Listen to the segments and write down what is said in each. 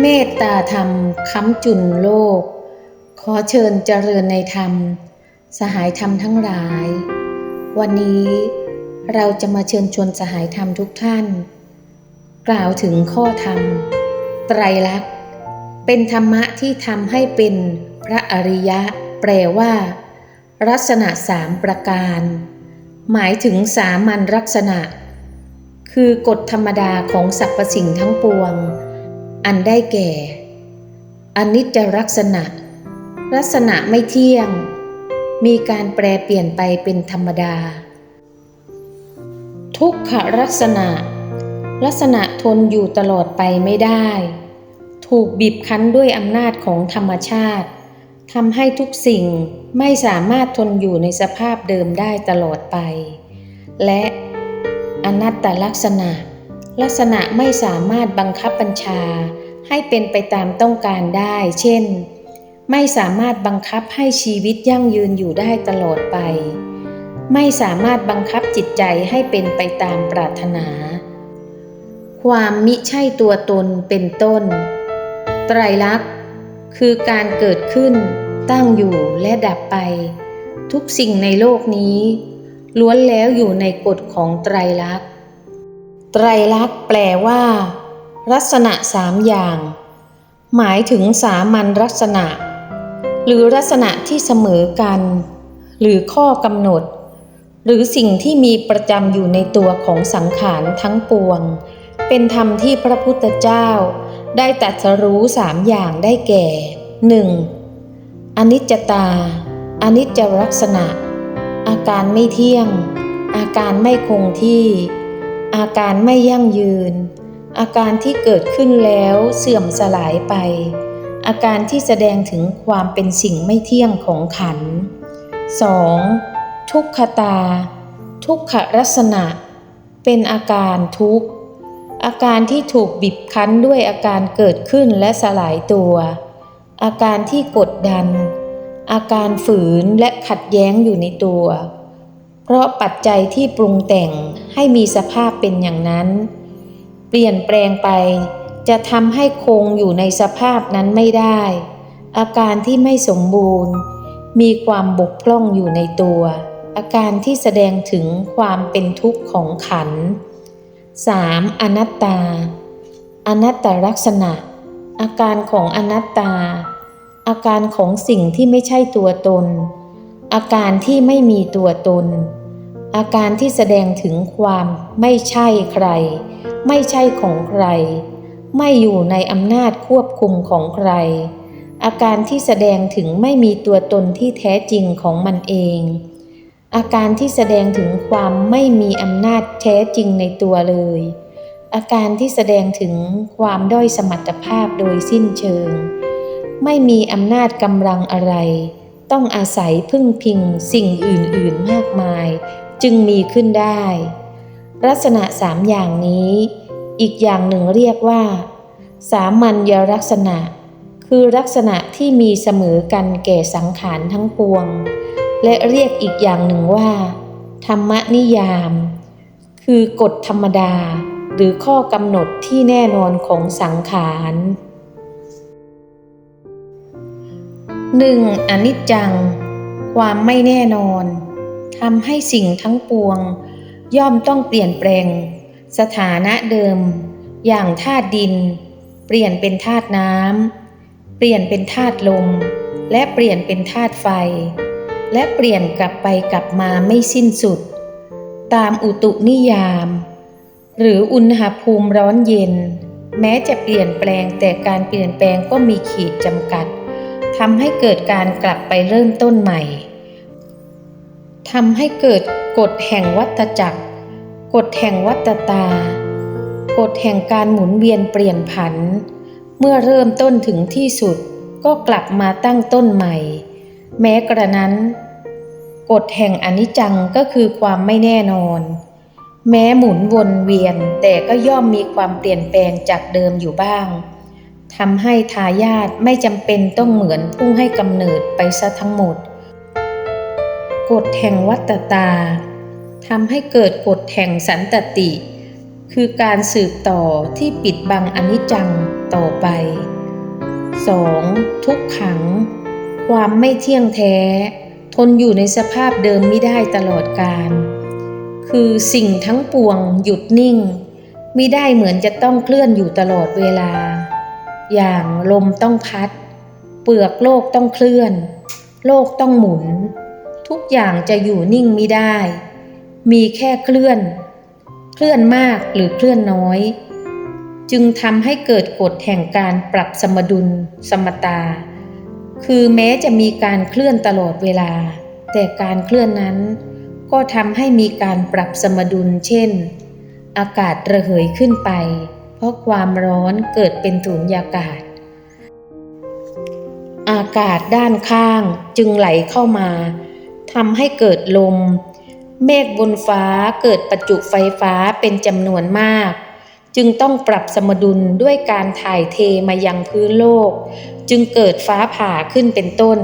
เมตตาธรรมค้ำจุนโลก ขอเชิญเจริญในธรรม สหายธรรมทั้งหลาย วันนี้เราจะมาเชิญชวนสหายธรรมทุกท่าน กล่าวถึงข้อธรรม ไตรลักษณ์ เป็นธรรมะที่ทำให้เป็นพระอริยะ แปลว่า ลักษณะสามประการ หมายถึงสามัญลักษณะ คือกฎธรรมดาของสรรพสิ่งทั้งปวง อันได้แก่อนิจจลักษณะ ลักษณะไม่เที่ยง มีการแปรเปลี่ยนไปเป็นธรรมดา ทุกขลักษณะ ลักษณะทนอยู่ตลอดไปไม่ได้ ถูกบีบคั้นด้วยอำนาจของธรรมชาติทำให้ทุกสิ่งไม่สามารถทนอยู่ในสภาพเดิมได้ตลอดไป และอนัตตลักษณะ ลักษณะไม่สามารถบังคับบัญชาให้เป็นไปตามต้องการได้ เช่น ไม่สามารถบังคับให้ชีวิตยั่งยืนอยู่ได้ตลอดไป ไม่สามารถบังคับจิตใจให้เป็นไปตามปรารถนา ความมิใช่ตัวตนเป็นต้น ไตรลักษณ์ คือการเกิดขึ้น ตั้งอยู่และดับไป ทุกสิ่งในโลกนี้ ล้วนแล้วอยู่ในกฎของไตรลักษณ์ ไตรลักษณ์แปลว่า ลักษณะสามอย่าง หมายถึงสามัญลักษณะ หรือลักษณะที่เสมอกัน หรือข้อกำหนด หรือสิ่งที่มีประจำอยู่ในตัวของสังขารทั้งปวง เป็นธรรมที่พระพุทธเจ้า ได้ตรัสรู้สามอย่างได้แก่ 1. อนิจจตา อนิจจลักษณะ อาการไม่เที่ยง อาการไม่คงที่ อาการไม่ยั่งยืน อาการที่เกิดขึ้นแล้วเสื่อมสลายไป อาการที่แสดงถึงความเป็นสิ่งไม่เที่ยงของขัน 2. ทุกขตา ทุกขลักษณะ เป็นอาการทุกข์ อาการที่ถูกบีบคั้นด้วยอาการเกิดขึ้นและสลายตัว อาการที่กดดัน อาการฝืนและขัดแย้งอยู่ในตัว เพราะปัจจัยที่ปรุงแต่งให้มีสภาพเป็นอย่างนั้น เปลี่ยนแปลงไป จะทำให้คงอยู่ในสภาพนั้นไม่ได้ อาการที่ไม่สมบูรณ์ มีความบกพร่องอยู่ในตัว อาการที่แสดงถึงความเป็นทุกข์ของขัน 3. อนัตตา อนัตตลักษณะ อาการของอนัตตา อาการของสิ่งที่ไม่ใช่ตัวตน อาการที่ไม่มีตัวตน อาการที่แสดงถึงความไม่ใช่ใคร ไม่ใช่ของใคร ไม่อยู่ในอำนาจควบคุมของใคร อาการที่แสดงถึงไม่มีตัวตนที่แท้จริงของมันเอง อาการที่แสดงถึงความไม่มีอำนาจแท้จริงในตัวเลย อาการที่แสดงถึงความด้อยสมรรถภาพโดยสิ้นเชิง ไม่มีอำนาจกำลังอะไร ต้องอาศัยพึ่งพิงสิ่งอื่นๆมากมาย จึงมีขึ้นได้ ลักษณะสามอย่างนี้ อีกอย่างหนึ่งเรียกว่า สามัญญลักษณะ คือลักษณะที่มีเสมอกันแก่สังขารทั้งปวง และเรียกอีกอย่างหนึ่งว่า ธรรมนิยาม คือกฎธรรมดา หรือข้อกำหนดที่แน่นอนของสังขาร 1. อนิจจัง ความไม่แน่นอนทำให้สิ่งทั้งปวง ย่อมต้องเปลี่ยนแปลง สถานะเดิม อย่างธาตุดิน เปลี่ยนเป็นธาตุน้ำเปลี่ยนเป็นธาตุลม และเปลี่ยนเป็นธาตุไฟ และเปลี่ยนกลับไปกลับมาไม่สิ้นสุด ตามอุตุนิยาม หรืออุณหภูมิร้อนเย็น แม้จะเปลี่ยนแปลงแต่การเปลี่ยนแปลงก็มีขีดจำกัดำให้เกิดการกลับไปเริ่มต้นใหม่ทำให้เกิดกฎแห่งวัฏจักร กฎแห่งวัฏตา กฎแห่งการหมุนเวียนเปลี่ยนผัน เมื่อเริ่มต้นถึงที่สุดก็กลับมาตั้งต้นใหม่ แม้กระนั้น กฎแห่งอนิจจังก็คือความไม่แน่นอน แม้หมุนวนเวียนแต่ก็ย่อมมีความเปลี่ยนแปลงจากเดิมอยู่บ้าง ทำให้ทายาทไม่จำเป็นต้องเหมือนผู้ให้กำเนิดไปซะทั้งหมด กฎแห่งวัตตาทำให้เกิดกฎแห่งสันตติ คือการสืบต่อที่ปิดบังอนิจจังต่อไป 2. ทุกขัง ความไม่เที่ยงแท้ ทนอยู่ในสภาพเดิมไม่ได้ตลอดกาลคือสิ่งทั้งปวงหยุดนิ่ง ไมิได้เหมือนจะต้องเคลื่อนอยู่ตลอดเวลา อย่างลมต้องพัด เปลือกโลกต้องเคลื่อน โลกต้องหมุน ทุกอย่างจะอยู่นิ่งไม่ได้ มีแค่เคลื่อน เคลื่อนมากหรือเคลื่อนน้อย จึงทำให้เกิดกฎแห่งการปรับสมดุล สมตา คือแม้จะมีการเคลื่อนตลอดเวลา แต่การเคลื่อนนั้น ก็ทำให้มีการปรับสมดุล เช่น อากาศระเหยขึ้นไป ราะความร้อนเกิดเป็นถุญญากาศ อากาศด้านข้างจึงไหลเข้ามาทำให้เกิดลม เมฆบนฟ้าเกิดประจุไฟฟ้าเป็นจำนวนมาก จึงต้องปรับสมดุลด้วยการถ่ายเทมายังพื้นโลก จึงเกิดฟ้าผ่าขึ้นเป็นต้น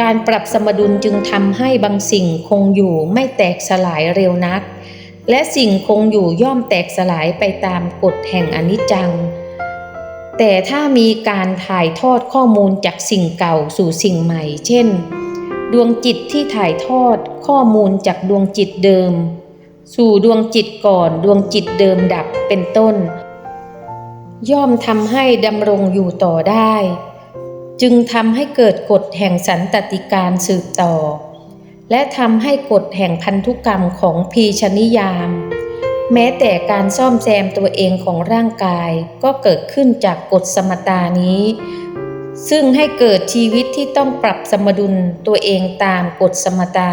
การปรับสมดุลจึงทำให้บางสิ่งคงอยู่ไม่แตกสลายเร็วนัก และสิ่งคงอยู่ย่อมแตกสลายไปตามกฎแห่งอนิจจัง แต่ถ้ามีการถ่ายทอดข้อมูลจากสิ่งเก่าสู่สิ่งใหม่ เช่น ดวงจิตที่ถ่ายทอดข้อมูลจากดวงจิตเดิม สู่ดวงจิตก่อนดวงจิตเดิมดับเป็นต้น ย่อมทำให้ดำรงอยู่ต่อได้ จึงทำให้เกิดกฎแห่งสันตติการสืบต่อ และทำให้กฎแห่งพันธุกรรมของพีชนิยาม แม้แต่การซ่อมแซมตัวเองของร่างกายก็เกิดขึ้นจากกฎสมตานี้ ซึ่งให้เกิดชีวิตที่ต้องปรับสมดุลตัวเองตามกฎสมตา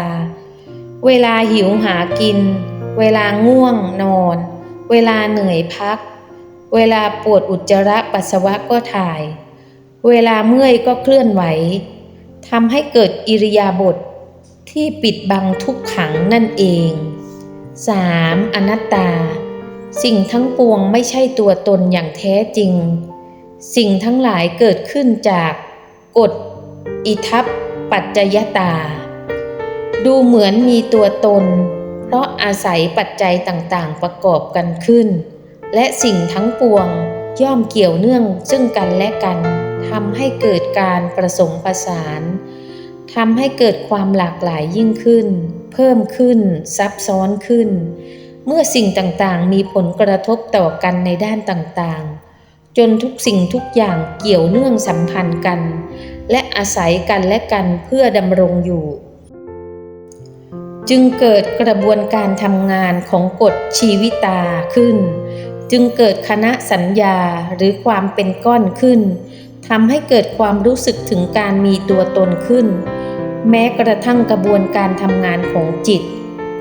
เวลาหิวหากิน เวลาง่วงนอน เวลาเหนื่อยพัก เวลาปวดอุจจาระปัสสาวะก็ถ่าย เวลาเมื่อยก็เคลื่อนไหวทำให้เกิดอิริยาบถ ที่ปิดบังทุกขังนั่นเอง 3. อนัตตา สิ่งทั้งปวงไม่ใช่ตัวตนอย่างแท้จริง สิ่งทั้งหลายเกิดขึ้นจากกฎอิทัปปัจจยตา ดูเหมือนมีตัวตน เพราะอาศัยปัจจัยต่างๆ ประกอบกันขึ้น และสิ่งทั้งปวงย่อมเกี่ยวเนื่องซึ่งกันและกันทำให้เกิดการประสงประสาน ทำให้เกิดความหลากหลายยิ่งขึ้น เพิ่มขึ้น ซับซ้อนขึ้น เมื่อสิ่งต่างๆ มีผลกระทบต่อกันในด้านต่างๆ จนทุกสิ่งทุกอย่างเกี่ยวเนื่องสัมพันธ์กัน และอาศัยกันและกันเพื่อดำรงอยู่ จึงเกิดกระบวนการทำงานของกฎชีวิตาขึ้น จึงเกิดคณะสัญญาหรือความเป็นก้อนขึ้นทำให้เกิดความรู้สึกถึงการมีตัวตนขึ้น แม้กระทั่งกระบวนการทำงานของจิต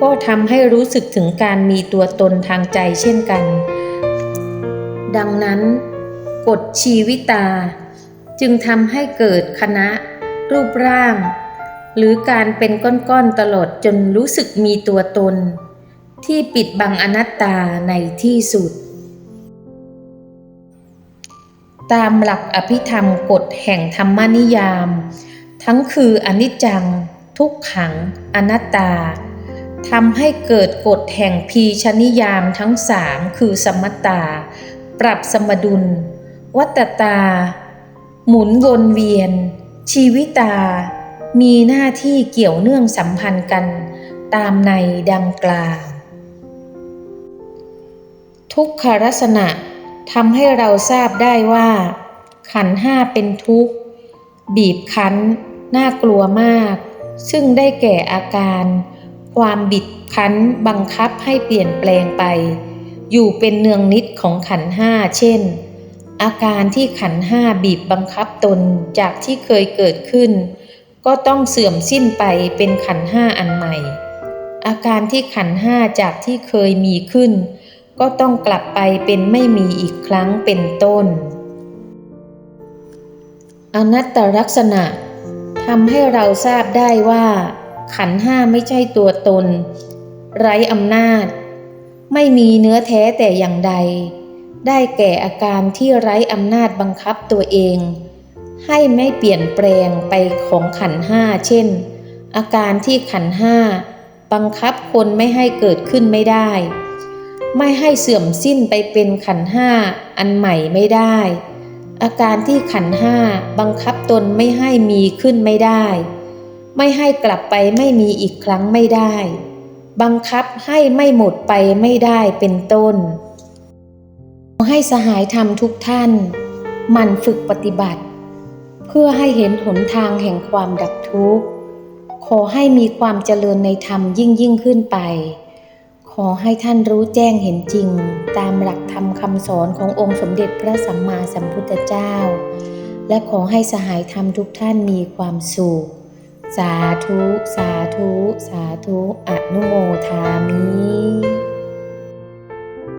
ก็ทำให้รู้สึกถึงการมีตัวตนทางใจเช่นกัน ดังนั้น กฎชีวิตา จึงทำให้เกิดคณะ รูปร่าง หรือการเป็นก้อนๆตลอดจนรู้สึกมีตัวตน ที่ปิดบังอนัตตาในที่สุด ตามหลักอภิธรรมกฎแห่งธรรมนิยาม ทั้งคืออนิจจัง ทุกขัง อนัตตาทำให้เกิดกฎแห่งพีชนิยามทั้งสามคือสมตา ปรับสมดุล วัตตา หมุนวนเวียน ชีวิตา มีหน้าที่เกี่ยวเนื่องสัมพันธ์กัน ตามในดังกล่าวทุกขลักษณะทำให้เราทราบได้ว่า ขันห้าเป็นทุกข์ บีบคั้น น่ากลัวมาก ซึ่งได้แก่อาการ ความบิดคั้นบังคับให้เปลี่ยนแปลงไป อยู่เป็นเนืองนิดของขันห้าเช่น อาการที่ขันห้าบีบบังคับตนจากที่เคยเกิดขึ้น ก็ต้องเสื่อมสิ้นไปเป็นขันห้าอันใหม่ อาการที่ขันห้าจากที่เคยมีขึ้น ก็ต้องกลับไปเป็นไม่มีอีกครั้งเป็นต้น อนัตตลักษณะ ทำให้เราทราบได้ว่า ขันห้าไม่ใช่ตัวตน ไร้อำนาจ ไม่มีเนื้อแท้แต่อย่างใด ได้แก่อาการที่ไร้อำนาจบังคับตัวเอง ให้ไม่เปลี่ยนแปลงไปของขันห้าเช่น อาการที่ขันห้าบังคับคนไม่ให้เกิดขึ้นไม่ได้ ไม่ให้เสื่อมสิ้นไปเป็นขันห้าอันใหม่ไม่ได้ อาการที่ขันห้าบังคับตนไม่ให้มีขึ้นไม่ได้ ไม่ให้กลับไปไม่มีอีกครั้งไม่ได้ บังคับให้ไม่หมดไปไม่ได้เป็นต้นขอให้สหายธรรมทุกท่านหมั่นฝึกปฏิบัติ เพื่อให้เห็นหนทางแห่งความดับทุกข์ ขอให้มีความเจริญในธรรมยิ่งยิ่งขึ้นไป ขอให้ท่านรู้แจ้งเห็นจริง ตามหลักธรรมคำสอนขององค์สมเด็จพระสัมมาสัมพุทธเจ้า และขอให้สหายธรรมทุกท่านมีความสุข สาธุ สาธุ สาธุ อนุโมทามิ